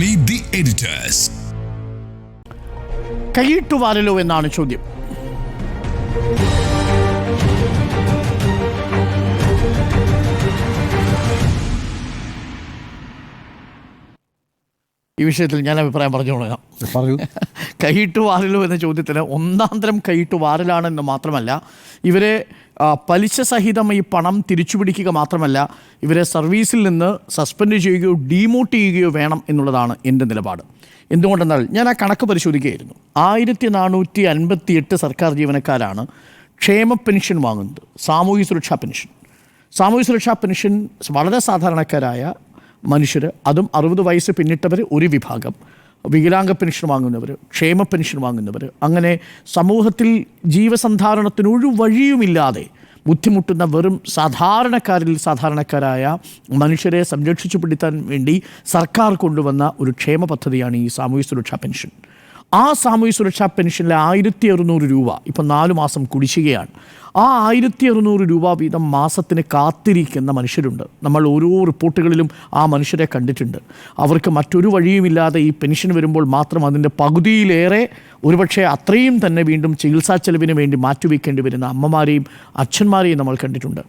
Meet the editors കൈയിട്ടുവാരലോ എന്നാണ് ചോദ്യം. ഈ വിഷയത്തിൽ ഞാൻ അഭിപ്രായം പറഞ്ഞോളാം പറഞ്ഞു. കൈയിട്ട് വാരലോ എന്ന ചോദ്യത്തിന് ഒന്നാം തരം കൈയിട്ട് വാരലാണെന്ന് മാത്രമല്ല ഇവരെ പലിശ സഹിതം ഈ പണം തിരിച്ചു പിടിക്കുക മാത്രമല്ല ഇവരെ സർവീസിൽ നിന്ന് സസ്പെൻഡ് ചെയ്യുകയോ ഡീമോട്ട് ചെയ്യുകയോ വേണം എന്നുള്ളതാണ് എന്റെ നിലപാട്. എന്തുകൊണ്ടെന്നാൽ ഞാൻ ആ കണക്ക് പരിശോധിക്കുകയായിരുന്നു. ആയിരത്തി നാനൂറ്റി അൻപത്തി എട്ട് സർക്കാർ ജീവനക്കാരാണ് ക്ഷേമ പെൻഷൻ വാങ്ങുന്നത് സാമൂഹ്യ സുരക്ഷാ പെൻഷൻ. സാമൂഹ്യ സുരക്ഷാ പെൻഷൻ വളരെ സാധാരണക്കാരായ മനുഷ്യർ അതും അറുപത് വയസ്സ് പിന്നിട്ടവർ ഒരു വിഭാഗം. വികലാംഗ പെൻഷൻ വാങ്ങുന്നവർ ക്ഷേമ പെൻഷൻ വാങ്ങുന്നവർ അങ്ങനെ സമൂഹത്തിൽ ജീവസന്ധാരണത്തിന് ഒരു വഴിയുമില്ലാതെ ബുദ്ധിമുട്ടുന്ന വെറും സാധാരണക്കാരിൽ സാധാരണക്കാരായ മനുഷ്യരെ സംരക്ഷിച്ചു പിടിത്താൻ വേണ്ടി സർക്കാർ കൊണ്ടുവന്ന ഒരു ക്ഷേമ പദ്ധതിയാണ് ഈ സാമൂഹ്യ സുരക്ഷാ പെൻഷൻ. ആ സാമൂഹ്യ സുരക്ഷാ പെൻഷനിലെ ആയിരത്തി അറുന്നൂറ് രൂപ ഇപ്പം നാല് മാസം കുടിശ്ശികയാണ്. ആ ആയിരത്തി അറുന്നൂറ് രൂപ വീതം മാസത്തിന് കാത്തിരിക്കുന്ന മനുഷ്യരുണ്ട്. നമ്മൾ ഓരോ റിപ്പോർട്ടുകളിലും ആ മനുഷ്യരെ കണ്ടിട്ടുണ്ട്. അവർക്ക് മറ്റൊരു വഴിയുമില്ലാതെ ഈ പെൻഷൻ വരുമ്പോൾ മാത്രം അതിന്റെ പകുതിയിലേറെ ഒരുപക്ഷെ അത്രയും തന്നെ വീണ്ടും ചികിത്സാ ചെലവിന് വേണ്ടി മാറ്റിവെക്കേണ്ടി വരുന്ന അമ്മമാരെയും അച്ഛന്മാരെയും നമ്മൾ കണ്ടിട്ടുണ്ട്.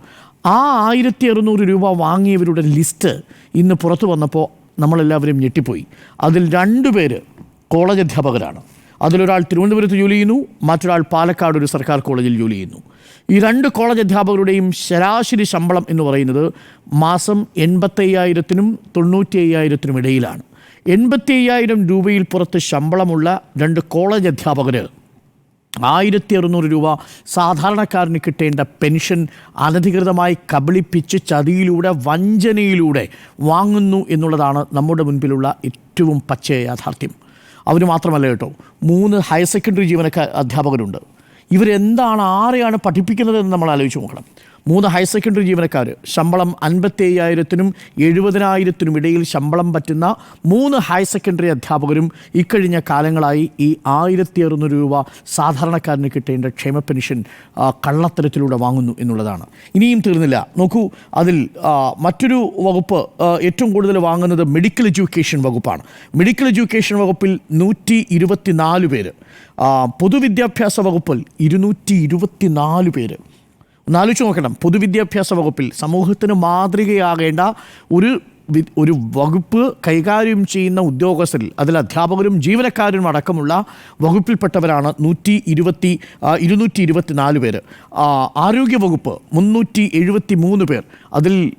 ആ ആയിരത്തി അറുന്നൂറ് രൂപ വാങ്ങിയവരുടെ ലിസ്റ്റ് ഇന്ന് പുറത്തു വന്നപ്പോൾ നമ്മളെല്ലാവരും ഞെട്ടിപ്പോയി. അതിൽ രണ്ടുപേര് കോളേജ് അധ്യാപകരാണ്. അതിലൊരാൾ തിരുവനന്തപുരത്ത് ജോലി ചെയ്യുന്നു മറ്റൊരാൾ പാലക്കാട് ഒരു സർക്കാർ കോളേജിൽ ജോലി ചെയ്യുന്നു. ഈ രണ്ട് കോളേജ് അധ്യാപകരുടെയും ശരാശരി ശമ്പളം എന്ന് പറയുന്നത് മാസം എൺപത്തയ്യായിരത്തിനും തൊണ്ണൂറ്റി അയ്യായിരത്തിനും ഇടയിലാണ്. എൺപത്തി അയ്യായിരം രൂപയിൽ പുറത്ത് ശമ്പളമുള്ള രണ്ട് കോളേജ് അധ്യാപകർ ആയിരത്തി അറുന്നൂറ് രൂപ സാധാരണക്കാരന് കിട്ടേണ്ട പെൻഷൻ അനധികൃതമായി കബളിപ്പിച്ച് ചതിയിലൂടെ വഞ്ചനയിലൂടെ വാങ്ങുന്നു എന്നുള്ളതാണ് നമ്മുടെ മുൻപിലുള്ള ഏറ്റവും പച്ചയ യാഥാർത്ഥ്യം. അവർ മാത്രമല്ല കേട്ടോ. മൂന്ന് ഹയർ സെക്കൻഡറി ജീവനക്കാർ അധ്യാപകരുണ്ട്. ഇവരെന്താണ് ആരെയാണ് പഠിപ്പിക്കുന്നത് എന്ന് നമ്മൾ ആലോചിച്ച് നോക്കണം. മൂന്ന് ഹയർ സെക്കൻഡറി ജീവനക്കാർ. ശമ്പളം അൻപത്തി അയ്യായിരത്തിനും എഴുപതിനായിരത്തിനും ഇടയിൽ ശമ്പളം പറ്റുന്ന മൂന്ന് ഹയർ സെക്കൻഡറി അധ്യാപകരും ഇക്കഴിഞ്ഞ കാലങ്ങളായി ഈ ആയിരത്തി അറുന്നൂറ് രൂപ സാധാരണക്കാരന് കിട്ടേണ്ട ക്ഷേമ പെൻഷൻ കള്ളത്തരത്തിലൂടെ വാങ്ങുന്നു എന്നുള്ളതാണ്. ഇനിയും തീർന്നില്ല. നോക്കൂ അതിൽ മറ്റൊരു വകുപ്പ് ഏറ്റവും കൂടുതൽ വാങ്ങുന്നത് മെഡിക്കൽ എഡ്യൂക്കേഷൻ വകുപ്പാണ്. മെഡിക്കൽ എഡ്യൂക്കേഷൻ വകുപ്പിൽ നൂറ്റി ഇരുപത്തിനാല് പേര് പൊതുവിദ്യാഭ്യാസ വകുപ്പിൽ ഇരുന്നൂറ്റി ഇരുപത്തിനാല് പേര്. ഒന്ന് ആലോചിച്ച് നോക്കണം. പൊതുവിദ്യാഭ്യാസ വകുപ്പിൽ സമൂഹത്തിന് മാതൃകയാകേണ്ട ഒരു ഒരു വകുപ്പ് കൈകാര്യം ചെയ്യുന്ന ഉദ്യോഗസ്ഥരിൽ അതിൽ അധ്യാപകരും ജീവനക്കാരും അടക്കമുള്ള വകുപ്പിൽപ്പെട്ടവരാണ് നൂറ്റി ഇരുപത്തി ഇരുന്നൂറ്റി ഇരുപത്തിനാല് പേര്. ആ, ആരോഗ്യ വകുപ്പ് മുന്നൂറ്റി എഴുപത്തി മൂന്ന് പേർ. അതിൽ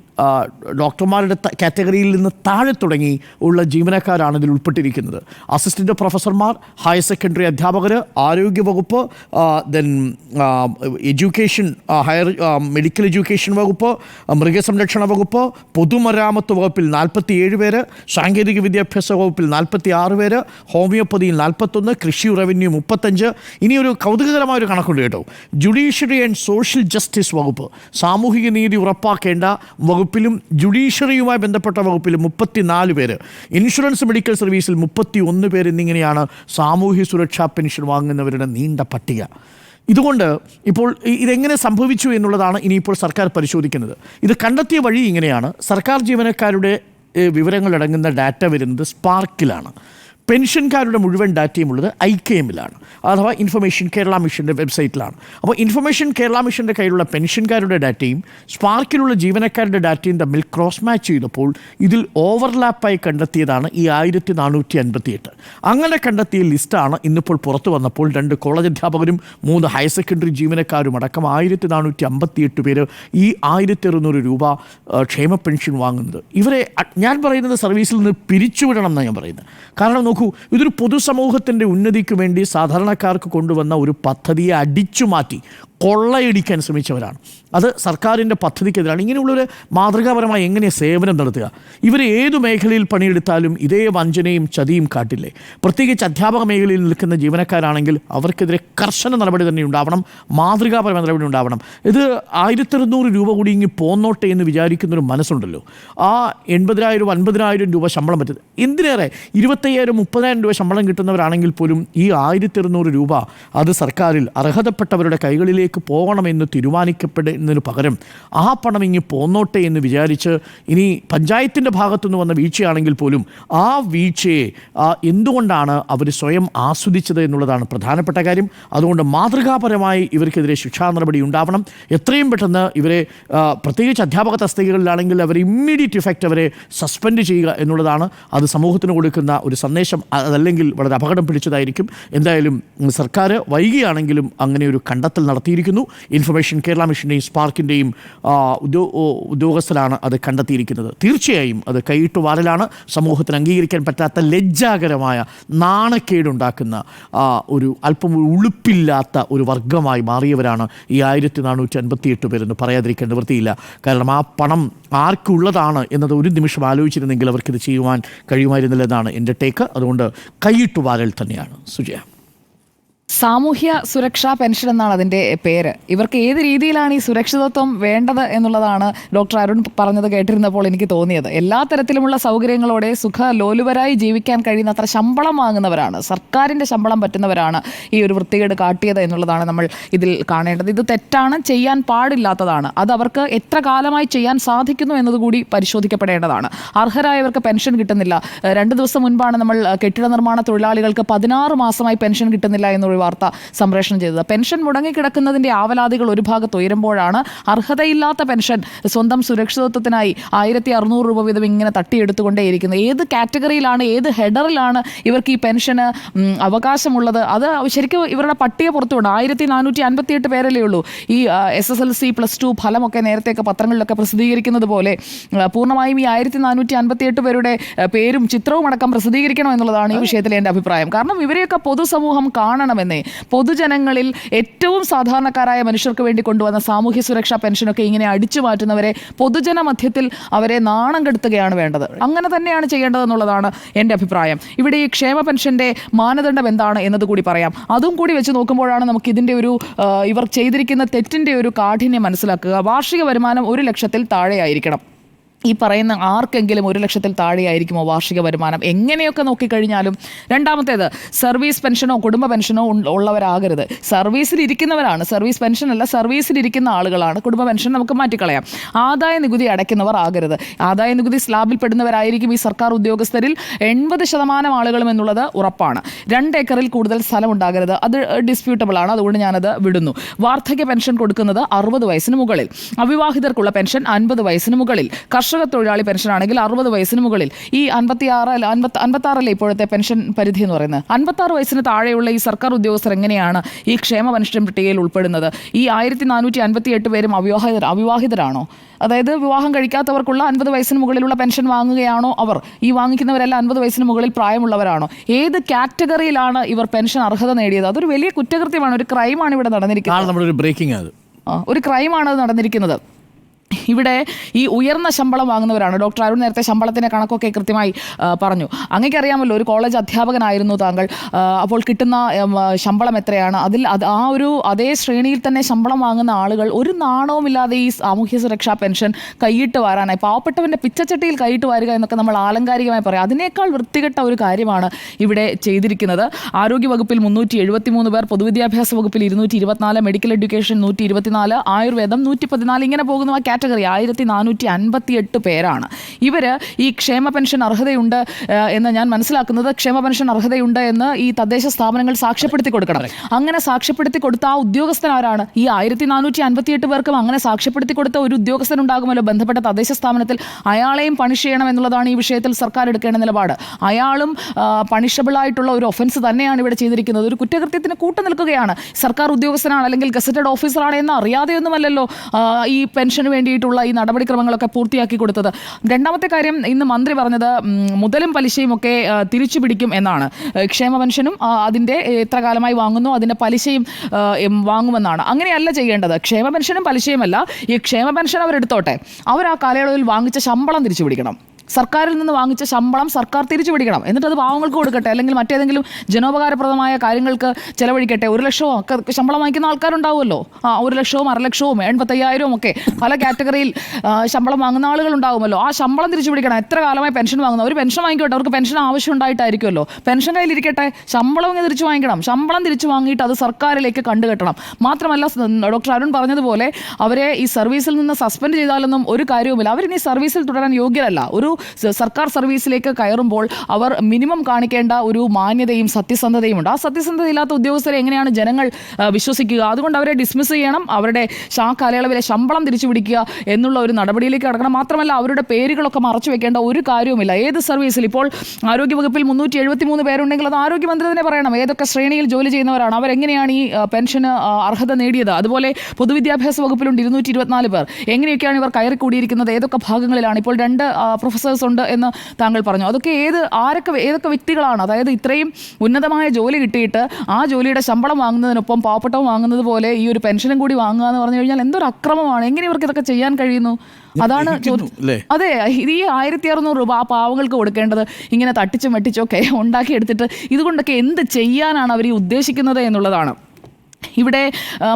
ഡോക്ടർമാരുടെ കാറ്റഗറിയിൽ നിന്ന് താഴെ തുടങ്ങി ഉള്ള ജീവനക്കാരാണ് ഇതിൽ ഉൾപ്പെട്ടിരിക്കുന്നത്. അസിസ്റ്റന്റ് പ്രൊഫസർമാർ ഹയർ സെക്കൻഡറി അധ്യാപകർ ആരോഗ്യവകുപ്പ് then education higher medical education വകുപ്പ് മൃഗസംരക്ഷണ വകുപ്പ് പൊതുമരാമത്ത് വകുപ്പിൽ നാൽപ്പത്തിയേഴ് പേര് സാങ്കേതിക വിദ്യാഭ്യാസ വകുപ്പിൽ നാൽപ്പത്തി ആറ് പേര് ഹോമിയോപ്പതിയിൽ നാൽപ്പത്തൊന്ന് കൃഷി റവന്യൂ മുപ്പത്തഞ്ച്. ഇനി ഒരു കൗതുകകരമായ ഒരു കണക്കുണ്ട് കേട്ടോ. ജുഡീഷ്യറി ആൻഡ് സോഷ്യൽ ജസ്റ്റിസ് വകുപ്പ്. സാമൂഹിക നീതി ഉറപ്പാക്കേണ്ട വകുപ്പിലും ജുഡീഷ്യറിയുമായി ബന്ധപ്പെട്ട വകുപ്പിലും മുപ്പത്തിനാല് പേര്. ഇൻഷുറൻസ് മെഡിക്കൽ സർവീസിൽ മുപ്പത്തി ഒന്ന് പേര് എന്നിങ്ങനെയാണ് സാമൂഹ്യ സുരക്ഷാ പെൻഷൻ വാങ്ങുന്നവരുടെ നീണ്ട പട്ടിക. ഇതുകൊണ്ട് ഇപ്പോൾ ഇതെങ്ങനെ സംഭവിച്ചു എന്നുള്ളതാണ് ഇനിയിപ്പോൾ സർക്കാർ പരിശോധിക്കുന്നത്. ഇത് കണ്ടെത്തിയ വഴി ഇങ്ങനെയാണ്. സർക്കാർ ജീവനക്കാരുടെ വിവരങ്ങളടങ്ങുന്ന ഡാറ്റ വരുന്നത് സ്പാർക്കിലാണ്. പെൻഷൻകാരുടെ മുഴുവൻ ഡാറ്റയും ഉള്ളത് ഐ കെ എമ്മിലാണ്. അഥവാ ഇൻഫർമേഷൻ കേരള മിഷന്റെ വെബ്സൈറ്റിലാണ്. അപ്പോൾ ഇൻഫർമേഷൻ കേരള മിഷന്റെ കയ്യിലുള്ള പെൻഷൻകാരുടെ ഡാറ്റയും സ്പാർക്കിലുള്ള ജീവനക്കാരുടെ ഡാറ്റയും തമ്മിൽ ക്രോസ് മാച്ച് ചെയ്തപ്പോൾ ഇതിൽ ഓവർലാപ്പായി കണ്ടെത്തിയതാണ് ഈ ആയിരത്തി നാനൂറ്റി അൻപത്തിയെട്ട് അങ്ങനെ കണ്ടെത്തിയ ലിസ്റ്റാണ് ഇന്നിപ്പോൾ പുറത്തു വന്നപ്പോൾ രണ്ട് കോളേജ് അധ്യാപകരും മൂന്ന് ഹയർ സെക്കൻഡറി ജീവനക്കാരും അടക്കം ആയിരത്തി നാനൂറ്റി അമ്പത്തിയെട്ട് പേര് ഈ ആയിരത്തി അറുന്നൂറ് രൂപ ക്ഷേമ പെൻഷൻ വാങ്ങുന്നത്. ഇവരെ ഞാൻ പറയുന്നത് സർവീസിൽ നിന്ന് പിരിച്ചുവിടണം എന്നാണ് ഞാൻ പറയുന്നത്. കാരണം നോക്കൂ ഇതൊരു പൊതുസമൂഹത്തിന്റെ ഉന്നതിക്ക് വേണ്ടി സാധാരണക്കാർക്ക് കൊണ്ടുവന്ന ഒരു പദ്ധതിയെ അടിച്ചു മാറ്റി കൊള്ളയടിക്കാൻ ശ്രമിച്ചവരാണ്. അത് സർക്കാരിന്റെ പദ്ധതിക്കെതിരാണ്. ഇങ്ങനെയുള്ളൊരു മാതൃകാപരമായി എങ്ങനെ സേവനം നടത്തുക? ഇവർ ഏതു മേഖലയിൽ പണിയെടുത്താലും ഇതേ വഞ്ചനയും ചതിയും കാട്ടില്ലേ? പ്രത്യേകിച്ച് അധ്യാപക മേഖലയിൽ നിൽക്കുന്ന ജീവനക്കാരാണെങ്കിൽ അവർക്കെതിരെ കർശന നടപടി തന്നെ ഉണ്ടാവണം. മാതൃകാപരമായ നടപടി ഉണ്ടാവണം. ഇത് ആയിരത്തറുന്നൂറ് രൂപ കൂടി ഇങ്ങി പോന്നോട്ടെ എന്ന് വിചാരിക്കുന്നൊരു മനസ്സുണ്ടല്ലോ. ആ എൺപതിനായിരം അൻപതിനായിരം രൂപ ശമ്പളം പറ്റുന്നത് എന്തിനേറെ? ഇരുപത്തയ്യായിരം മുപ്പതിനായിരം രൂപ ശമ്പളം കിട്ടുന്നവരാണെങ്കിൽ പോലും ഈ ആയിരത്തി അറുന്നൂറ് രൂപ അത് സർക്കാരിൽ അർഹതപ്പെട്ടവരുടെ കൈകളിലേക്ക് അക്കൗണ്ടിലേക്ക് പോകണമെന്ന് തീരുമാനിക്കപ്പെടുന്നതിന് പകരം ആ പണം ഇങ്ങ് പോന്നോട്ടെ എന്ന് വിചാരിച്ച് ഇനി പഞ്ചായത്തിന്റെ ഭാഗത്തുനിന്ന് വന്ന വീഴ്ചയാണെങ്കിൽ പോലും ആ വീഴ്ചയെ എന്തുകൊണ്ടാണ് അവർ സ്വയം ആസ്വദിച്ചത് എന്നുള്ളതാണ് പ്രധാനപ്പെട്ട കാര്യം. അതുകൊണ്ട് മാതൃകാപരമായി ഇവർക്കെതിരെ ശിക്ഷാ നടപടി ഉണ്ടാവണം. എത്രയും പെട്ടെന്ന് ഇവരെ പ്രത്യേകിച്ച് അധ്യാപക തസ്തികകളിലാണെങ്കിൽ അവർ ഇമ്മീഡിയറ്റ് ഇഫക്റ്റ് അവരെ സസ്പെൻഡ് ചെയ്യുക എന്നുള്ളതാണ്. അത് സമൂഹത്തിന് കൊടുക്കുന്ന ഒരു സന്ദേശം അതല്ലെങ്കിൽ വളരെ അപകടം പിടിച്ചതായിരിക്കും. എന്തായാലും സർക്കാർ വൈകിയാണെങ്കിലും അങ്ങനെ ഒരു കണ്ടെത്തൽ നടത്തിയിരിക്കുന്നു ഇൻഫർമേഷൻ കേരള മിഷന്റെയും സ്പാർക്കിന്റെയും ഉദ്യോ ഉദ്യോഗസ്ഥരാണ് അത് കണ്ടെത്തിയിരിക്കുന്നത്. തീർച്ചയായും അത് കൈയിട്ട് വാരലാണ് സമൂഹത്തിന് അംഗീകരിക്കാൻ പറ്റാത്ത ലജ്ജാകരമായ നാണക്കേടുണ്ടാക്കുന്ന ഒരു അല്പം ഉളുപ്പില്ലാത്ത ഒരു വർഗമായി മാറിയവരാണ് ഈ ആയിരത്തി നാനൂറ്റി അൻപത്തി എട്ട് പേരെന്ന് പറയാതിരിക്കേണ്ട വൃത്തിയില്ല. കാരണം ആ പണം ആർക്കുള്ളതാണ് എന്നത് ഒരു നിമിഷം ആലോചിച്ചിരുന്നെങ്കിൽ അവർക്കിത് ചെയ്യുവാൻ കഴിയുമായിരുന്നില്ല എന്നാണ് എന്റെ ടേക്ക്. അതുകൊണ്ട് കൈയിട്ട് വാരൽ തന്നെയാണ്. സുജയ. സാമൂഹ്യ സുരക്ഷാ പെൻഷൻ എന്നാണ് അതിന്റെ പേര്. ഇവർക്ക് ഏത് രീതിയിലാണ് ഈ സുരക്ഷിതത്വം വേണ്ടത് എന്നുള്ളതാണ് ഡോക്ടർ അരുൺ പറഞ്ഞത് കേട്ടിരുന്നപ്പോൾ എനിക്ക് തോന്നിയത്. എല്ലാ തരത്തിലുമുള്ള സൗകര്യങ്ങളോടെ സുഖ ലോലുവരായി ജീവിക്കാൻ കഴിയുന്ന അത്ര ശമ്പളം വാങ്ങുന്നവരാണ്. സർക്കാരിന്റെ ശമ്പളം പറ്റുന്നവരാണ് ഈ ഒരു വൃത്തികേട് കാട്ടിയത് എന്നുള്ളതാണ് നമ്മൾ ഇതിൽ കാണേണ്ടത്. ഇത് തെറ്റാണ് ചെയ്യാൻ പാടില്ലാത്തതാണ്. അത് അവർക്ക് എത്ര കാലമായി ചെയ്യാൻ സാധിക്കുന്നു എന്നതുകൂടി പരിശോധിക്കപ്പെടേണ്ടതാണ്. അർഹരായവർക്ക് പെൻഷൻ കിട്ടുന്നില്ല. രണ്ട് ദിവസം മുൻപാണ് നമ്മൾ കെട്ടിട നിർമ്മാണ തൊഴിലാളികൾക്ക് പതിനാറ് മാസമായി പെൻഷൻ കിട്ടുന്നില്ല എന്നൊരു വാർത്ത സംപ്രേഷണം ചെയ്തത്. പെൻഷൻ മുടങ്ങിക്കിടക്കുന്നതിന്റെ ആവലാതികൾ ഒരു ഭാഗത്ത് ഉയരുമ്പോഴാണ് അർഹതയില്ലാത്ത പെൻഷൻ സ്വന്തം സുരക്ഷിതത്വത്തിനായി ആയിരത്തി അറുന്നൂറ് രൂപ വീതം ഇങ്ങനെ തട്ടിയെടുത്തുകൊണ്ടേയിരിക്കുന്നത്. ഏത് കാറ്റഗറിയിലാണ് ഏത് ഹെഡറിലാണ് ഇവർക്ക് ഈ പെൻഷന് അവകാശമുള്ളത്? അത് ശരിക്കും ഇവരുടെ പട്ടിക പുറത്തുണ്ട് ആയിരത്തി നാനൂറ്റി അൻപത്തി എട്ട് പേരല്ലേ ഉള്ളൂ. ഈ S S L C plus two ഫലമൊക്കെ നേരത്തെയൊക്കെ പത്രങ്ങളിലൊക്കെ പ്രസിദ്ധീകരിക്കുന്നത് പോലെ പൂർണമായും ഈ ആയിരത്തി നാനൂറ്റി അൻപത്തി എട്ട് പേരുടെ പേരും ചിത്രവും അടക്കം പ്രസിദ്ധീകരിക്കണം എന്നുള്ളതാണ് ഈ വിഷയത്തിൽ എന്റെ അഭിപ്രായം. കാരണം ഇവരെയൊക്കെ പൊതുസമൂഹം കാണണമെന്നേ പൊതുജനങ്ങളിൽ ഏറ്റവും സാധാരണക്കാരായ മനുഷ്യർക്ക് വേണ്ടി കൊണ്ടുവന്ന സാമൂഹ്യ സുരക്ഷാ പെൻഷനൊക്കെ ഇങ്ങനെ അടിച്ചു മാറ്റുന്നവരെ പൊതുജന മധ്യത്തിൽ അവരെ നാണം കെടുത്തുകയാണ് വേണ്ടത്. അങ്ങനെ തന്നെയാണ് ചെയ്യേണ്ടതെന്നുള്ളതാണ് എന്റെ അഭിപ്രായം. ഇവിടെ ഈ ക്ഷേമ പെൻഷന്റെ മാനദണ്ഡം എന്താണ് എന്നത് കൂടി പറയാം. അതും കൂടി വെച്ച് നോക്കുമ്പോഴാണ് നമുക്ക് ഇതിന്റെ ഒരു ഇവർ ചെയ്തിരിക്കുന്ന തെറ്റിന്റെ ഒരു കാഠിന്യം മനസ്സിലാക്കുക. വാർഷിക വരുമാനം ഒരു ലക്ഷത്തിൽ താഴെയായിരിക്കണം. ഈ പറയുന്ന ആർക്കെങ്കിലും ഒരു ലക്ഷത്തിൽ താഴെയായിരിക്കുമോ വാർഷിക വരുമാനം? എങ്ങനെയൊക്കെ നോക്കിക്കഴിഞ്ഞാലും രണ്ടാമത്തേത് സർവീസ് പെൻഷനോ കുടുംബ പെൻഷനോ ഉള്ളവരാകരുത്. സർവീസിൽ ഇരിക്കുന്നവരാണ്. സർവീസ് പെൻഷൻ അല്ല സർവീസിൽ ഇരിക്കുന്ന ആളുകളാണ്. കുടുംബ പെൻഷൻ നമുക്ക് മാറ്റിക്കളയാം. ആദായ നികുതി അടയ്ക്കുന്നവർ ആകരുത്. ആദായ നികുതി സ്ലാബിൽ പെടുന്നവരായിരിക്കും ഈ സർക്കാർ ഉദ്യോഗസ്ഥരിൽ എൺപത് ശതമാനം ആളുകളും എന്നുള്ളത് ഉറപ്പാണ്. രണ്ട് ഏക്കറിൽ കൂടുതൽ സ്ഥലം ഉണ്ടാകരുത് അത് ഡിസ്പ്യൂട്ടബിൾ ആണ് അതുകൊണ്ട് ഞാനത് വിടുന്നു. വാർദ്ധക്യ പെൻഷൻ കൊടുക്കുന്നത് അറുപത് വയസ്സിന് മുകളിൽ. അവിവാഹിതർക്കുള്ള പെൻഷൻ അൻപത് വയസ്സിന് മുകളിൽ. കർഷക തൊഴിലാളി പെൻഷൻ ആണെങ്കിൽ അറുപത് വയസ്സിന് മുകളിൽ. ഈ അൻപത്തി ആറ് അല്ല അൻപത്തി അൻപത്താറല്ലേ ഇപ്പോഴത്തെ പെൻഷൻ പരിധി എന്ന് പറയുന്നത്? അൻപത്താറ് വയസ്സിന് താഴെയുള്ള ഈ സർക്കാർ ഉദ്യോഗസ്ഥർ എങ്ങനെയാണ് ഈ ക്ഷേമ പെൻഷൻ പട്ടികയിൽ ഉൾപ്പെടുന്നത്? ഈ ആയിരത്തി നാനൂറ്റി അൻപത്തി എട്ട് പേരും അവിവാഹിതർ അവിവാഹിതരാണോ? അതായത് വിവാഹം കഴിക്കാത്തവർക്കുള്ള അൻപത് വയസ്സിന് മുകളിലുള്ള പെൻഷൻ വാങ്ങുകയാണോ അവർ? ഈ വാങ്ങിക്കുന്നവരെല്ലാം അൻപത് വയസ്സിന് മുകളിൽ പ്രായമുള്ളവരാണോ? ഏത് കാറ്റഗറിയിലാണ് ഇവർ പെൻഷൻ അർഹത നേടിയത്? അതൊരു വലിയ കുറ്റകൃത്യമാണ് ഒരു ക്രൈമാണ് ഇവിടെ നടന്നിരിക്കുന്നത്. ഒരു ക്രൈമാണ് അത് നടന്നിരിക്കുന്നത്. ഇവിടെ ഈ ഉയർന്ന ശമ്പളം വാങ്ങുന്നവരാണ്. ഡോക്ടർ അരുൺ നേരത്തെ ശമ്പളത്തിന്റെ കണക്കൊക്കെ കൃത്യമായി പറഞ്ഞു. അങ്ങേക്കറിയാമല്ലോ ഒരു കോളേജ് അധ്യാപകനായിരുന്നു താങ്കൾ. അപ്പോൾ കിട്ടുന്ന ശമ്പളം എത്രയാണ്? അതിൽ അത് ആ ഒരു അതേ ശ്രേണിയിൽ തന്നെ ശമ്പളം വാങ്ങുന്ന ആളുകൾ ഒരു നാണവുമില്ലാതെ ഈ സാമൂഹ്യ സുരക്ഷാ പെൻഷൻ കൈയിട്ട് വാരാനായി. പാവപ്പെട്ടവന്റെ പിച്ചച്ചട്ടിയിൽ കൈയിട്ട് വാരുക എന്നൊക്കെ നമ്മൾ ആലങ്കാരികമായി പറയാം. അതിനേക്കാൾ വൃത്തികെട്ട ഒരു കാര്യമാണ് ഇവിടെ ചെയ്തിരിക്കുന്നത്. ആരോഗ്യ വകുപ്പിൽ മുന്നൂറ്റി എഴുപത്തി മൂന്ന് പേർ പൊതുവിദ്യാഭ്യാസ വകുപ്പിൽ ഇരുന്നൂറ്റി ഇരുപത്തിനാല് മെഡിക്കൽ എഡ്യൂക്കേഷൻ നൂറ്റി ഇരുപത്തിനാല് ആയുർവേദം നൂറ്റി പതിനാല് ഇങ്ങനെ പോകുന്ന ആ കാറ്റഗറി ആയിരത്തി നാനൂറ്റി അൻപത്തി എട്ട് പേരാണ്. ഇവർ ഈ ക്ഷേമ പെൻഷൻ അർഹതയുണ്ട് എന്ന് ഞാൻ മനസ്സിലാക്കുന്നത്. ക്ഷേമ പെൻഷൻ അർഹതയുണ്ട് എന്ന് ഈ തദ്ദേശ സ്ഥാപനങ്ങൾ സാക്ഷ്യപ്പെടുത്തി കൊടുക്കണം. അങ്ങനെ സാക്ഷ്യപ്പെടുത്തി കൊടുത്ത ആ ഉദ്യോഗസ്ഥൻ ആരാണ്? ഈ ആയിരത്തി നാനൂറ്റി അൻപത്തി എട്ട് പേർക്കും അങ്ങനെ സാക്ഷ്യപ്പെടുത്തി കൊടുത്ത ഒരു ഉദ്യോഗസ്ഥൻ ഉണ്ടാകുമല്ലോ. ബന്ധപ്പെട്ട തദ്ദേശ സ്ഥാപനത്തിൽ അയാളെയും പണിഷ് ചെയ്യണം എന്നുള്ളതാണ് ഈ വിഷയത്തിൽ സർക്കാർ എടുക്കേണ്ട നിലപാട്. അയാളും പണിഷബിൾ ആയിട്ടുള്ള ഒരു ഒഫൻസ് തന്നെയാണ് ഇവിടെ ചെയ്തിരിക്കുന്നത്. ഒരു കുറ്റകൃത്യത്തിന് കൂട്ടു നിൽക്കുകയാണ്. സർക്കാർ ഉദ്യോഗസ്ഥനാണ് അല്ലെങ്കിൽ ഗസറ്റഡ് ഓഫീസറാണ് എന്ന് അറിയാതെയൊന്നുമല്ലല്ലോ ഈ പെൻഷന് വേണ്ടിയിട്ടുള്ള ഈ നടപടിക്രമങ്ങളൊക്കെ പൂർത്തിയാക്കി കൊടുത്തത്. രണ്ടാമത്തെ കാര്യം ഇന്ന് മന്ത്രി പറഞ്ഞത് മുതലും പലിശയും ഒക്കെ തിരിച്ചു പിടിക്കും എന്നാണ്. ക്ഷേമ പെൻഷനും അതിന്റെ എത്ര കാലമായി വാങ്ങുന്നു അതിന്റെ പലിശയും വാങ്ങുമെന്നാണ്. അങ്ങനെയല്ല ചെയ്യേണ്ടത്. ക്ഷേമ പലിശയുമല്ല. ഈ ക്ഷേമ പെൻഷൻ അവരെടുത്തോട്ടെ. അവർ ആ കാലയളവിൽ വാങ്ങിച്ച ശമ്പളം തിരിച്ചു പിടിക്കണം. സർക്കാരിൽ നിന്ന് വാങ്ങിച്ച ശമ്പളം സർക്കാർ തിരിച്ചു പിടിക്കണം. എന്നിട്ട് അത് പാവങ്ങൾക്ക് കൊടുക്കട്ടെ അല്ലെങ്കിൽ മറ്റേതെങ്കിലും ജനോപകാരപ്രദമായ കാര്യങ്ങൾക്ക് ചെലവഴിക്കട്ടെ. ഒരു ലക്ഷമോ ഒക്കെ ശമ്പളം വാങ്ങിക്കുന്ന ആൾക്കാരുണ്ടാവുമല്ലോ. ആ ഒരു ലക്ഷവും അര ലക്ഷവും എൺപത്തയ്യായിരവും ഒക്കെ പല കാറ്റഗറിയിൽ ശമ്പളം വാങ്ങുന്ന ആളുകൾ ഉണ്ടാവുമല്ലോ ആ ശമ്പളം തിരിച്ചു പിടിക്കണം. എത്ര കാലമായി പെൻഷൻ വാങ്ങുന്ന ഒരു പെൻഷൻ വാങ്ങിക്കോട്ടെ. അവർക്ക് പെൻഷൻ ആവശ്യം ഉണ്ടായിട്ടായിരിക്കുമല്ലോ പെൻഷൻ കയ്യിലിരിക്കട്ടെ ശമ്പളം തിരിച്ചു വാങ്ങിക്കണം. ശമ്പളം തിരിച്ചു വാങ്ങിയിട്ട് അത് സർക്കാരിലേക്ക് കണ്ടുകെട്ടണം. മാത്രമല്ല ഡോക്ടർ അരുൺ പറഞ്ഞതുപോലെ അവരെ ഈ സർവീസിൽ നിന്ന് സസ്പെൻഡ് ചെയ്താലൊന്നും ഒരു കാര്യവുമില്ല. അവരിനി സർവീസിൽ തുടരാൻ യോഗ്യരല്ല. ഒരു സർക്കാർ സർവീസിലേക്ക് കയറുമ്പോൾ അവർ മിനിമം കാണിക്കേണ്ട ഒരു മാന്യതയും സത്യസന്ധതയും ഉണ്ട്. ആ സത്യസന്ധത ഇല്ലാത്ത ഉദ്യോഗസ്ഥരെ എങ്ങനെയാണ് ജനങ്ങൾ വിശ്വസിക്കുക? അതുകൊണ്ട് അവരെ ഡിസ്മിസ് ചെയ്യണം. അവരുടെ ആ കാലയളവിലെ ശമ്പളം തിരിച്ചു പിടിക്കുക എന്നുള്ള ഒരു നടപടിയിലേക്ക് കടക്കണം. മാത്രമല്ല അവരുടെ പേരുകളൊക്കെ മറച്ചു വെക്കേണ്ട ഒരു കാര്യവുമില്ല. ഏത് സർവീസിൽ ഇപ്പോൾ ആരോഗ്യവകുപ്പിൽ മുന്നൂറ്റി എഴുപത്തി മൂന്ന് പേരുണ്ടെങ്കിൽ അത് ആരോഗ്യമന്ത്രി തന്നെ പറയണം. ഏതൊക്കെ ശ്രേണിയിൽ ജോലി ചെയ്യുന്നവരാണ്? അവരെങ്ങനെയാണ് ഈ പെൻഷന് അർഹത നേടിയത്? അതുപോലെ പൊതുവിദ്യാഭ്യാസ വകുപ്പിലുണ്ട് ഇരുന്നൂറ്റി ഇരുപത്തിനാല് പേർ. എങ്ങനെയൊക്കെയാണ് ഇവർ കയറി കൂടിയിരിക്കുന്നത് ഏതൊക്കെ ഭാഗങ്ങളിലാണ്? ഇപ്പോൾ രണ്ട് പ്രൊഫസേഴ്സ് ഉണ്ട് എന്ന് താങ്കൾ പറഞ്ഞു. അതൊക്കെ ഏത് ആരൊക്കെ ഏതൊക്കെ വ്യക്തികളാണ്? അതായത് ഇത്രയും ഉന്നതമായ ജോലി കിട്ടിയിട്ട് ആ ജോലിയുടെ ശമ്പളം വാങ്ങുന്നതിനൊപ്പം പാവപ്പെട്ടവും വാങ്ങുന്നത് പോലെ ഈ ഒരു പെൻഷനും കൂടി വാങ്ങുക എന്ന് പറഞ്ഞു കഴിഞ്ഞാൽ എന്തൊരു അക്രമമാണ്? എങ്ങനെ ഇവർക്ക് ഇതൊക്കെ ചെയ്യാൻ കഴിയുന്നു? അതാണ് അതെ ഈ ആയിരത്തി അറുന്നൂറ് രൂപ ആ പാവങ്ങൾക്ക് കൊടുക്കേണ്ടത് ഇങ്ങനെ തട്ടിച്ചും വെട്ടിച്ചും ഒക്കെ ഉണ്ടാക്കിയെടുത്തിട്ട് ഇതുകൊണ്ടൊക്കെ എന്ത് ചെയ്യാനാണ് അവർ ഈ ഉദ്ദേശിക്കുന്നത് എന്നുള്ളതാണ്. ഇവിടെ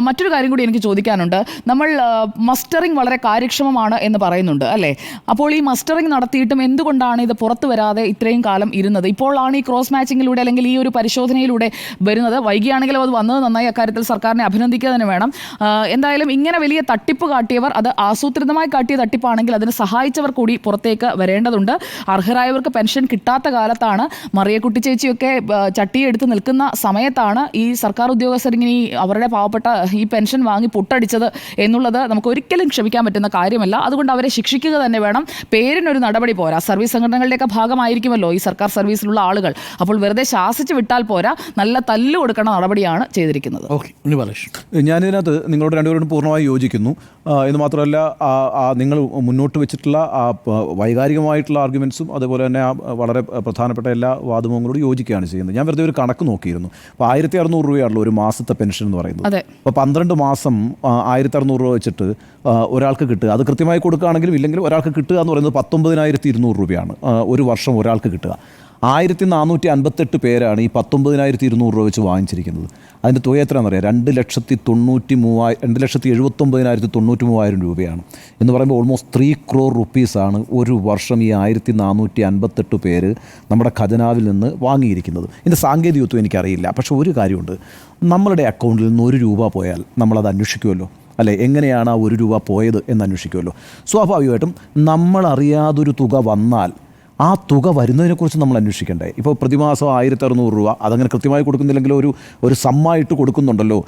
മറ്റൊരു കാര്യം കൂടി എനിക്ക് ചോദിക്കാനുണ്ട്. നമ്മൾ മസ്റ്ററിംഗ് വളരെ കാര്യക്ഷമമാണ് എന്ന് പറയുന്നുണ്ട് അല്ലേ? അപ്പോൾ ഈ മസ്റ്ററിംഗ് നടത്തിയിട്ടും എന്തുകൊണ്ടാണ് ഇത് പുറത്തു വരാതെ ഇത്രയും കാലം ഇരുന്നത്? ഇപ്പോഴാണ് ഈ ക്രോസ് മാച്ചിങ്ങിലൂടെ അല്ലെങ്കിൽ ഈ ഒരു പരിശോധനയിലൂടെ വരുന്നത്. വൈകിയാണെങ്കിലും അത് വന്നത് നന്നായി അക്കാര്യത്തിൽ സർക്കാരിനെ അഭിനന്ദിക്കുക തന്നെ വേണം. എന്തായാലും ഇങ്ങനെ വലിയ തട്ടിപ്പ് കാട്ടിയവർ അത് ആസൂത്രിതമായി കാട്ടിയ തട്ടിപ്പാണെങ്കിൽ അതിന് സഹായിച്ചവർ കൂടി പുറത്തേക്ക് വരേണ്ടതുണ്ട്. അർഹരായവർക്ക് പെൻഷൻ കിട്ടാത്ത കാലത്താണ് മറിയക്കുട്ടി ചേച്ചിയൊക്കെ ചട്ടിയെടുത്ത് നിൽക്കുന്ന സമയത്താണ് ഈ സർക്കാർ ഉദ്യോഗസ്ഥർ ഇങ്ങനെ അവരുടെ പാവപ്പെട്ട ഈ പെൻഷൻ വാങ്ങി പൊട്ടടിച്ചത് എന്നുള്ളത് നമുക്ക് ഒരിക്കലും ക്ഷമിക്കാൻ പറ്റുന്ന കാര്യമല്ല. അതുകൊണ്ട് അവരെ ശിക്ഷിക്കുക തന്നെ വേണം. പേരിനൊരു നടപടി പോരാ. സർവീസ് സംഘടനകളുടെയൊക്കെ ഭാഗമായിരിക്കുമല്ലോ ഈ സർക്കാർ സർവീസിലുള്ള ആളുകൾ. അപ്പോൾ വെറുതെ ശാസിച്ച് വിട്ടാൽ പോരാ. നല്ല തല്ലു കൊടുക്കേണ്ട നടപടിയാണ് ചെയ്തിരിക്കുന്നത്. ഓക്കെ. ഇനി പറയൂ ഞാനിതിനകത്ത് നിങ്ങളോട് രണ്ടുപേരോടും പൂർണമായി യോജിക്കുന്നു. എന്ന് മാത്രമല്ല നിങ്ങൾ മുന്നോട്ട് വെച്ചിട്ടുള്ള വൈകാരികമായിട്ടുള്ള ആർഗ്യുമെൻസും അതുപോലെ തന്നെ ആ വളരെ പ്രധാനപ്പെട്ട എല്ലാ വാദമുകളോട് യോജിക്കുകയാണ് ചെയ്യുന്നത്. ഞാൻ വെറുതെ ഒരു കണക്ക് നോക്കിയിരുന്നു. അപ്പോൾ ആയിരത്തി അറുന്നൂറ് രൂപയാണല്ലോ ഒരു മാസത്തെ പെൻഷൻ എന്ന് പറയുന്നത്. അപ്പോൾ പന്ത്രണ്ട് മാസം ആയിരത്തി അറുന്നൂറ് രൂപ വെച്ചിട്ട് ഒരാൾക്ക് കിട്ടുക. അത് കൃത്യമായി കൊടുക്കുകയാണെങ്കിലും ഇല്ലെങ്കിൽ ഒരാൾക്ക് കിട്ടുക എന്ന് പറയുന്നത് പത്തൊമ്പതിനായിരത്തി ഇരുന്നൂറ് രൂപയാണ് ഒരു വർഷം ഒരാൾക്ക് കിട്ടുക. ആയിരത്തി നാനൂറ്റി അൻപത്തെട്ട് പേരാണ് ഈ പത്തൊമ്പതിനായിരത്തി ഇരുന്നൂറ് രൂപ വെച്ച് വാങ്ങിച്ചിരിക്കുന്നത്. അതിന്റെ തുക എത്രയാണെന്ന് അറിയാം? രണ്ട് ലക്ഷത്തി തൊണ്ണൂറ്റി മൂവായി രണ്ട് ലക്ഷത്തി എഴുപത്തൊമ്പതിനായിരത്തി തൊണ്ണൂറ്റി മൂവായിരം രൂപയാണ്. എന്ന് പറയുമ്പോൾ ഓൾമോസ്റ്റ് ത്രീ ക്രോർ റുപ്പീസാണ് ഒരു വർഷം ഈ ആയിരത്തി നാനൂറ്റി അൻപത്തെട്ട് പേര് നമ്മുടെ ഖജനാവിൽ നിന്ന് വാങ്ങിയിരിക്കുന്നത്. ഇതിന്റെ സാങ്കേതികത്വം എനിക്കറിയില്ല. പക്ഷേ ഒരു കാര്യമുണ്ട്. നമ്മളുടെ അക്കൗണ്ടിൽ നിന്ന് ഒരു രൂപ പോയാൽ നമ്മളത് അന്വേഷിക്കുമല്ലോ? അല്ലേ? എങ്ങനെയാണ് ആ ഒരു രൂപ പോയത് എന്ന് അന്വേഷിക്കുമല്ലോ? സ്വാഭാവികമായിട്ടും നമ്മളറിയാതൊരു തുക വന്നാൽ ആ തുക വരുന്നതിനെക്കുറിച്ച് നമ്മൾ അന്വേഷിക്കണ്ടേ? ഇപ്പോൾ പ്രതിമാസം ആയിരത്തി അറുന്നൂറ് രൂപ അതങ്ങനെ കൃത്യമായി കൊടുക്കുന്നില്ലെങ്കിൽ ഒരു ഒരു സമ്മായിട്ട് കൊടുക്കുന്നുണ്ടല്ലോ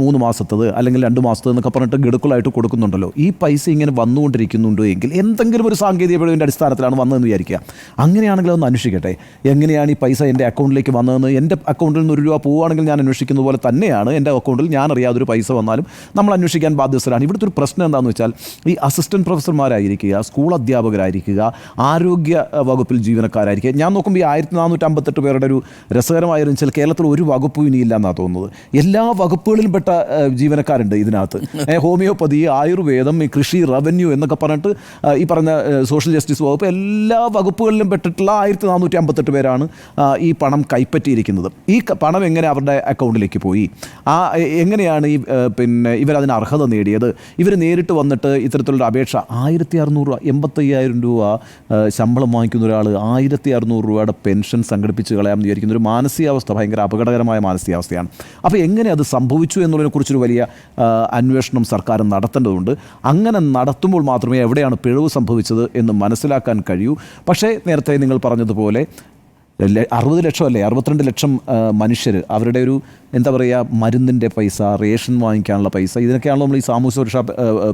മൂന്ന് മാസത്തത് അല്ലെങ്കിൽ രണ്ട് മാസത്തത് എന്നൊക്കെ പറഞ്ഞിട്ട് ഗഡുക്കളായിട്ട് കൊടുക്കുന്നുണ്ടല്ലോ. ഈ പൈസ ഇങ്ങനെ വന്നുകൊണ്ടിരിക്കുന്നുണ്ടോ എങ്കിൽ എന്തെങ്കിലും ഒരു സാങ്കേതിക പിഴവിന്റെ അടിസ്ഥാനത്തിലാണ് വന്നതെന്ന് വിചാരിക്കുക. അങ്ങനെയാണെങ്കിൽ അതൊന്ന് അന്വേഷിക്കട്ടെ. എങ്ങനെയാണ് ഈ പൈസ എന്റെ അക്കൗണ്ടിലേക്ക് വന്നതെന്ന്? എന്റെ അക്കൗണ്ടിൽ നിന്ന് ഒരു രൂപ പോവുകയാണെങ്കിൽ ഞാൻ അന്വേഷിക്കുന്ന പോലെ തന്നെയാണ് എന്റെ അക്കൗണ്ടിൽ ഞാൻ അറിയാതൊരു പൈസ വന്നാലും നമ്മൾ അന്വേഷിക്കാൻ ബാധ്യസ്ഥരാണ്. ഇവിടുത്തെ ഒരു പ്രശ്നം എന്താണെന്ന് വെച്ചാൽ ഈ അസിസ്റ്റന്റ് പ്രൊഫസർമാരായിരിക്കുക സ്കൂൾ അധ്യാപകരായിരിക്കുക ആരോഗ്യ വകുപ്പിൽ ജീവനക്കാരായിരിക്കുക ഞാൻ നോക്കുമ്പോൾ ഈ ആയിരത്തി നാനൂറ്റി അമ്പത്തെട്ട് പേരുടെ ഒരു രസകരമായിരുന്നു വെച്ചാൽ കേരളത്തിൽ ഒരു വകുപ്പും ഇനിയില്ല എന്നാണ് തോന്നുന്നത്. എല്ലാ വകുപ്പുകളിലും പെട്ട ജീവനക്കാരുണ്ട് ഇതിനകത്ത്. ഹോമിയോപ്പതി ആയുർവേദം ഈ കൃഷി റവന്യൂ എന്നൊക്കെ പറഞ്ഞിട്ട് ഈ പറഞ്ഞ സോഷ്യൽ ജസ്റ്റിസ് വകുപ്പ് എല്ലാ വകുപ്പുകളിലും പെട്ടിട്ടുള്ള ആയിരത്തി നാനൂറ്റി അമ്പത്തെട്ട് പേരാണ് ഈ പണം കൈപ്പറ്റിയിരിക്കുന്നത്. ഈ പണം എങ്ങനെ അവരുടെ അക്കൗണ്ടിലേക്ക് പോയി? ആ എങ്ങനെയാണ് ഈ പിന്നെ ഇവരതിന് അർഹത നേടിയത്? ഇവർ നേരിട്ട് വന്നിട്ട് ഇത്തരത്തിലുള്ള അപേക്ഷ ആയിരത്തി അറുന്നൂറ് രൂപ എൺപത്തയ്യായിരം രൂപ ശമ്പളം വാങ്ങിക്കുന്ന ഒരാൾ ആയിരത്തി അറുന്നൂറ് രൂപയുടെ പെൻഷൻ സംഘടിപ്പിച്ച് കളയാമെന്ന് വിചാരിക്കുന്ന ഒരു മാനസികാവസ്ഥ ഭയങ്കര അപകടകരമായ മാനസികാവസ്ഥയാണ്. അപ്പോൾ എങ്ങനെ അത് സംഭവിച്ചു എന്നുള്ളതിനെക്കുറിച്ചൊരു വലിയ അന്വേഷണം സർക്കാർ നടത്തേണ്ടതുണ്ട്. അങ്ങനെ നടത്തുമ്പോൾ മാത്രമേ എവിടെയാണ് പിഴവ് സംഭവിച്ചത് എന്ന് മനസ്സിലാക്കാൻ കഴിയൂ. പക്ഷേ നേരത്തെ നിങ്ങൾ പറഞ്ഞതുപോലെ അറുപത് ലക്ഷം അല്ലേ അറുപത്തിരണ്ട് ലക്ഷം മനുഷ്യർ അവരുടെ ഒരു എന്താ പറയുക മരുന്നിന്റെ പൈസ റേഷൻ വാങ്ങിക്കാനുള്ള പൈസ ഇതിനൊക്കെയാണല്ലോ നമ്മൾ ഈ സാമൂഹ്യ സുരക്ഷാ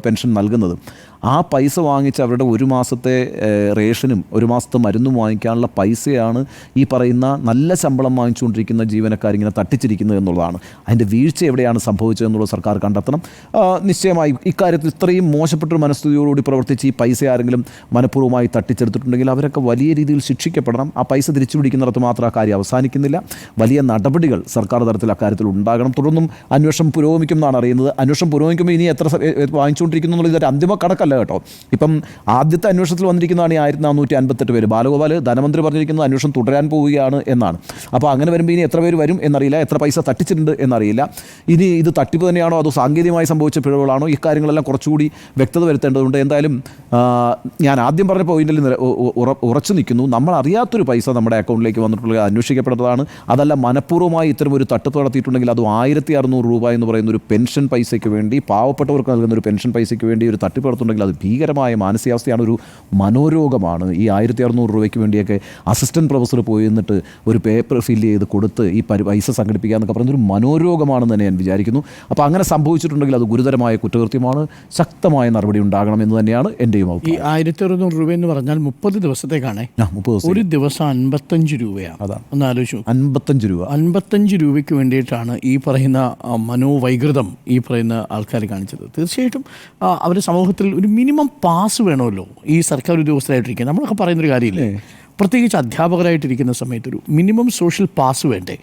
പെൻഷൻ നൽകുന്നത്. ആ പൈസ വാങ്ങിച്ച് അവരുടെ ഒരു മാസത്തെ റേഷനും ഒരു മാസത്തെ മരുന്നും വാങ്ങിക്കാനുള്ള പൈസയാണ് ഈ പറയുന്ന നല്ല ശമ്പളം വാങ്ങിച്ചുകൊണ്ടിരിക്കുന്ന ജീവനക്കാരിങ്ങനെ തട്ടിച്ചിരിക്കുന്നത് എന്നുള്ളതാണ്. അതിന്റെ വീഴ്ച എവിടെയാണ് സംഭവിച്ചത് എന്നുള്ളത് സർക്കാർ കണ്ടെത്തണം. നിശ്ചയമായി ഇക്കാര്യത്തിൽ ഇത്രയും മോശപ്പെട്ടൊരു മനസ്ഥിതിയോടുകൂടി പ്രവർത്തിച്ച് ഈ പൈസ ആരെങ്കിലും മനഃപൂർവമായി തട്ടിച്ചെടുത്തിട്ടുണ്ടെങ്കിൽ അവരൊക്കെ വലിയ രീതിയിൽ ശിക്ഷിക്കപ്പെടണം. ആ പൈസ തിരിച്ചു പിടിക്കാൻ മാത്രം ആ കാര്യം അവസാനിക്കുന്നില്ല. വലിയ നടപടികൾ സർക്കാർ തലത്തിൽ അക്കാര്യത്തിൽ ഉണ്ടാകണം. തുടർന്നും അന്വേഷണം പുരോഗമിക്കും എന്നാണ് അറിയുന്നത്. അന്വേഷണം പുരോഗമിക്കുമ്പോൾ ഇനി എത്ര വാങ്ങിച്ചുകൊണ്ടിരിക്കുന്നു എന്നുള്ള ഇതൊരു അന്തിമ കണക്കല്ല കേട്ടോ. ഇപ്പം ആദ്യത്തെ അന്വേഷണത്തിൽ വന്നിരിക്കുന്നതാണ് ഈ ആയിരത്തി നാനൂറ്റി അൻപത്തെട്ട് പേര്. ബാലഗോപാൽ ധനമന്ത്രി പറഞ്ഞിരിക്കുന്നത് അന്വേഷണം തുടരാൻ പോവുകയാണ് എന്നാണ്. അപ്പോൾ അങ്ങനെ വരുമ്പോൾ ഇനി എത്ര പേര് വരും എന്നറിയില്ല. എത്ര പൈസ തട്ടിച്ചിട്ടുണ്ട് എന്നറിയില്ല. ഇനി ഇത് തട്ടിപ്പ് തന്നെയാണോ? അതോ സാങ്കേതികമായി സംഭവിച്ച പിഴവുകളാണോ? ഇക്കാര്യങ്ങളെല്ലാം കുറച്ചുകൂടി വ്യക്തത വരുത്തേണ്ടതുണ്ട്. എന്തായാലും ഞാൻ ആദ്യം പറഞ്ഞ പോയിന്റിൽ ഉറച്ചു നിൽക്കുന്നു. നമ്മൾ അറിയാത്തൊരു പൈസ നമ്മുടെ അക്കൗണ്ടിലേക്ക് വന്നിട്ടുള്ള അന്വേഷിക്കപ്പെട്ടതാണ് അതല്ല മനഃപൂർവമായി ഇത്തരം ഒരു തട്ടിപ്പ് നടത്തിയിട്ടുണ്ടെങ്കിൽ അത് ആയിരത്തി അറുന്നൂറ് രൂപ എന്ന് പറയുന്ന ഒരു പെൻഷൻ പൈസയ്ക്ക് വേണ്ടി പാവപ്പെട്ടവർക്ക് നൽകുന്ന ഒരു പെൻഷൻ പൈസയ്ക്ക് വേണ്ടി ഒരു തട്ടിപ്പ് നടത്തുന്നുണ്ടെങ്കിൽ അത് ഭീകരമായ മാനസികാവസ്ഥയാണ് ഒരു മനോരോഗമാണ്. ഈ ആയിരത്തി അറുന്നൂറ് രൂപയ്ക്ക് വേണ്ടിയൊക്കെ അസിസ്റ്റന്റ് പ്രൊഫസർ പോയി എന്നിട്ട് ഒരു പേപ്പർ ഫില്ല് ചെയ്ത് കൊടുത്ത് ഈ പൈസ സംഘടിപ്പിക്കുക എന്നൊക്കെ പറയുന്നത് ഒരു മനോരോഗമാണെന്ന് തന്നെ ഞാൻ വിചാരിക്കുന്നു. അപ്പോൾ അങ്ങനെ സംഭവിച്ചിട്ടുണ്ടെങ്കിൽ അത് ഗുരുതരമായ കുറ്റകൃത്യമാണ്. ശക്തമായ നടപടി ഉണ്ടാകണം എന്ന് തന്നെയാണ് എന്റെയും ഈ ആയിരത്തി അറുന്നൂറ് രൂപ എന്ന് പറഞ്ഞാൽ മുപ്പത് ദിവസത്തേക്കാണേ. ഒരു ദിവസം അൻപത്തഞ്ച് രൂപയാണ്. അതാണ്. ഒന്ന് ആലോചിച്ചു അൻപത്തഞ്ച് രൂപ. അൻപത്തഞ്ച് രൂപയ്ക്ക് വേണ്ടിയിട്ടാണ് ഈ പറയുന്ന മനോവൈകൃതം ഈ പറയുന്ന ആൾക്കാർ കാണിച്ചത്. തീർച്ചയായിട്ടും അവർ സമൂഹത്തിൽ ഒരു മിനിമം പാസ് വേണമല്ലോ ഈ സർക്കാർ ഉദ്യോഗസ്ഥരായിട്ടിരിക്കുക നമ്മളൊക്കെ പറയുന്നൊരു കാര്യമില്ലേ? പ്രത്യേകിച്ച് അധ്യാപകരായിട്ടിരിക്കുന്ന സമയത്ത് ഒരു മിനിമം സോഷ്യൽ പാസ് വേണ്ടേ?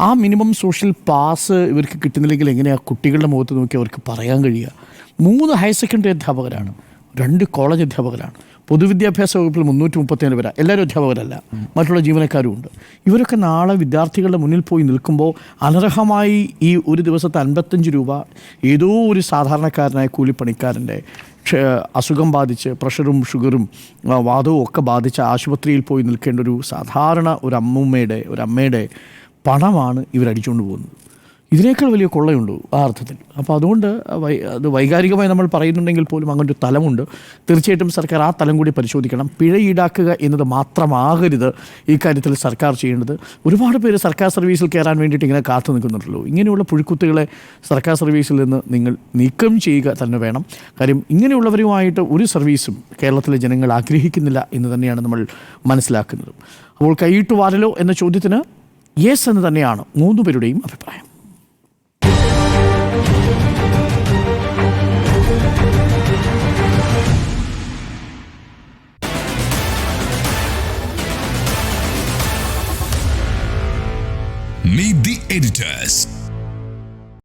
ആ മിനിമം സോഷ്യൽ പാസ് ഇവർക്ക് കിട്ടുന്നില്ലെങ്കിൽ എങ്ങനെയാണ് കുട്ടികളുടെ മുഖത്ത് നോക്കി അവർക്ക് പറയാൻ കഴിയുക? മൂന്ന് ഹയർ സെക്കൻഡറി അധ്യാപകരാണ്. രണ്ട് കോളേജ് അധ്യാപകരാണ്. പൊതുവിദ്യാഭ്യാസ വകുപ്പിൽ മുന്നൂറ്റി മുപ്പത്തേഴ് പേരാണ് എല്ലാവരും അധ്യാപകരല്ല. മറ്റുള്ള ജീവനക്കാരും ഉണ്ട്. ഇവരൊക്കെ നാളെ വിദ്യാർത്ഥികളുടെ മുന്നിൽ പോയി നിൽക്കുമ്പോൾ അനർഹമായി ഈ ഒരു ദിവസത്തെ അൻപത്തഞ്ച് രൂപ ഏതോ ഒരു സാധാരണക്കാരനായ കൂലിപ്പണിക്കാരന്റെ അസുഖം ബാധിച്ച് പ്രഷറും ഷുഗറും വാദവും ഒക്കെ ബാധിച്ച് ആശുപത്രിയിൽ പോയി നിൽക്കേണ്ട ഒരു സാധാരണ ഒരു അമ്മൂമ്മയുടെ ഒരു അമ്മയുടെ പണമാണ് ഇവരടിച്ചുകൊണ്ട് പോകുന്നത്. ഇതിനേക്കാൾ വലിയ കൊള്ളയുണ്ട് ആ അർത്ഥത്തിൽ. അപ്പോൾ അതുകൊണ്ട് വൈ അത് വൈകാരികമായി നമ്മൾ പറയുന്നുണ്ടെങ്കിൽ പോലും അങ്ങനെ ഒരു തലമുണ്ട്. തീർച്ചയായിട്ടും സർക്കാർ ആ തലം കൂടി പരിശോധിക്കണം. പിഴ ഈടാക്കുക എന്നത് മാത്രമാകരുത് ഈ കാര്യത്തിൽ സർക്കാർ ചെയ്യേണ്ടത്. ഒരുപാട് പേര് സർക്കാർ സർവീസിൽ കയറാൻ വേണ്ടിയിട്ട് ഇങ്ങനെ കാത്തു നിൽക്കുന്നുണ്ടല്ലോ. ഇങ്ങനെയുള്ള പുഴുക്കുത്തുകളെ സർക്കാർ സർവീസിൽ നിന്ന് നിങ്ങൾ നീക്കം ചെയ്യുക തന്നെ വേണം. കാര്യം ഇങ്ങനെയുള്ളവരുമായിട്ട് ഒരു സർവീസും കേരളത്തിലെ ജനങ്ങൾ ആഗ്രഹിക്കുന്നില്ല എന്ന് തന്നെയാണ് നമ്മൾ മനസ്സിലാക്കുന്നത്. അപ്പോൾ കൈയിട്ട് വാരലോ എന്ന ചോദ്യത്തിന് യെസ് എന്ന് തന്നെയാണ് മൂന്നു പേരുടെയും അഭിപ്രായം. Meet the editors.